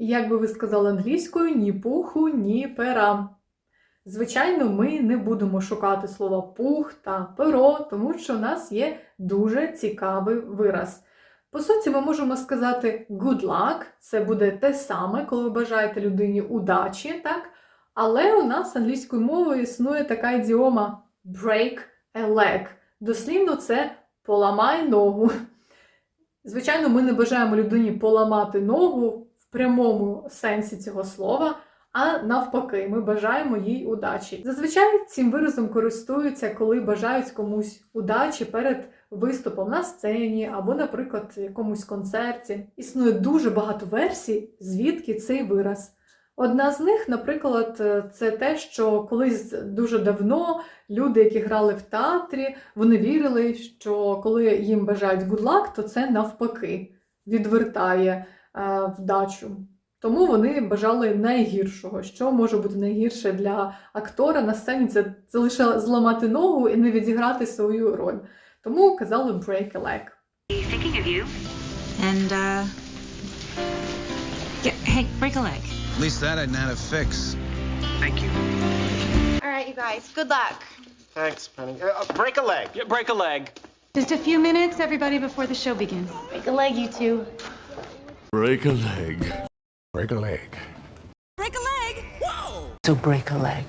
Як би ви сказали англійською, ні пуху, ні пера. Звичайно, ми не будемо шукати слова пух та перо, тому що у нас є дуже цікавий вираз. По суті, ми можемо сказати good luck, це буде те саме, коли ви бажаєте людині удачі, так? Але у нас англійською мовою існує така ідіома break a leg. Дослівно це поламай ногу. Звичайно, ми не бажаємо людині поламати ногу прямому сенсі цього слова, а навпаки, ми бажаємо їй удачі. Зазвичай цим виразом користуються, коли бажають комусь удачі перед виступом на сцені або, наприклад, якомусь концерті. Існує дуже багато версій, звідки цей вираз. Одна з них, наприклад, це те, що колись дуже давно люди, які грали в театрі, вони вірили, що коли їм бажають good luck, то це навпаки відвертає вдачу. Тому вони бажали найгіршого. Що може бути найгірше для актора на сцені? Це, це лише зламати ногу і не відіграти свою роль. Тому казали break a leg. Thinking of you. And, uh. Get, hey, break a leg. At least that I know how to fix. Thank you. All right, you guys. Good luck. Thanks, Penny. Uh, uh, break a leg. Yeah, break a leg. Just a few minutes, everybody, before the show begins. Break a leg, you two. Break a leg. Break a leg. Break a leg! Whoa! So break a leg.